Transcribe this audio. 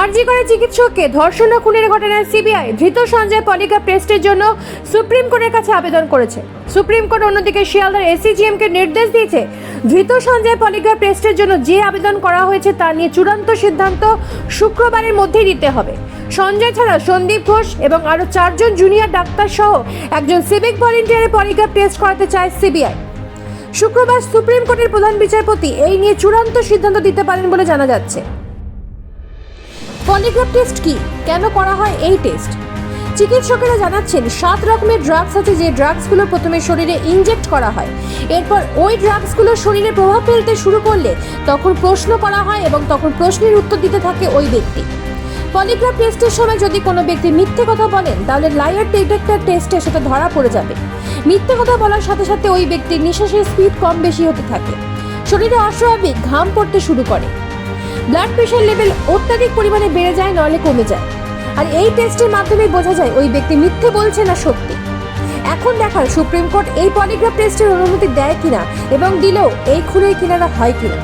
আরজি করে চিকিৎসককে ধর্ষণ খুনের ঘটনায় সিবিআই ধৃত সঞ্জয় পলিগ্রাফ টেস্টের জন্য সুপ্রিম কোর্টের কাছে আবেদন করেছে। সুপ্রিম কোর্ট অন্যদিকে শিয়ালদার এসিজিএম কে নির্দেশ দিয়েছে, ধৃত সঞ্জয় পলিগ্রাফ টেস্টের জন্য যে আবেদন করা হয়েছে তা নিয়ে চূড়ান্ত সিদ্ধান্ত শুক্রবারের মধ্যেই দিতে হবে। সঞ্জয় ছাড়া সন্দীপ ঘোষ এবং আরও চারজন জুনিয়র ডাক্তার সহ একজন সিভিক ভলেন্টিয়ারের পলিগ্রাফ টেস্ট করাতে চায় সিবিআই। শুক্রবার সুপ্রিম কোর্টের প্রধান বিচারপতি এই নিয়ে চূড়ান্ত সিদ্ধান্ত দিতে পারেন বলে জানা যাচ্ছে। পলিগ্রাফ টেস্ট কি? কেন করা হয় এই টেস্ট? চিকিৎসকেরা জানাচ্ছেন, সাত রকমের ড্রাগস আছে যে ড্রাগসগুলো প্রথমে শরীরে ইনজেক্ট করা হয়। এরপর ওই ড্রাগসগুলো শরীরে প্রভাব ফেলতে শুরু করলে তখন প্রশ্ন করা হয় এবং তখন প্রশ্নের উত্তর দিতে থাকে ওই ব্যক্তি। পলিগ্রাফ টেস্টের সময় যদি কোনো ব্যক্তি মিথ্যে কথা বলেন, তাহলে লায়ার ডিটেক্টর টেস্টে সেটা ধরা পড়ে যাবে। মিথ্যে কথা বলার সাথে সাথে ওই ব্যক্তির নিঃশ্বাসের স্পিড কম বেশি হতে থাকে। শরীরে অস্বাভাবিক ঘাম পড়তে শুরু করে। ব্লাড প্রেশার লেভেল অত্যাধিক পরিমাণে বেড়ে যায় নলে কমে যায়। আর এই টেস্টের মাধ্যমে বোঝা যায় ওই ব্যক্তি মিথ্যে বলছে না সত্যি। এখন দেখার সুপ্রিম কোর্ট এই পলিগ্রাফ টেস্টের অনুমতি দেয় কিনা এবং দিলেও এই খুনের কিনারা হয় কিনা।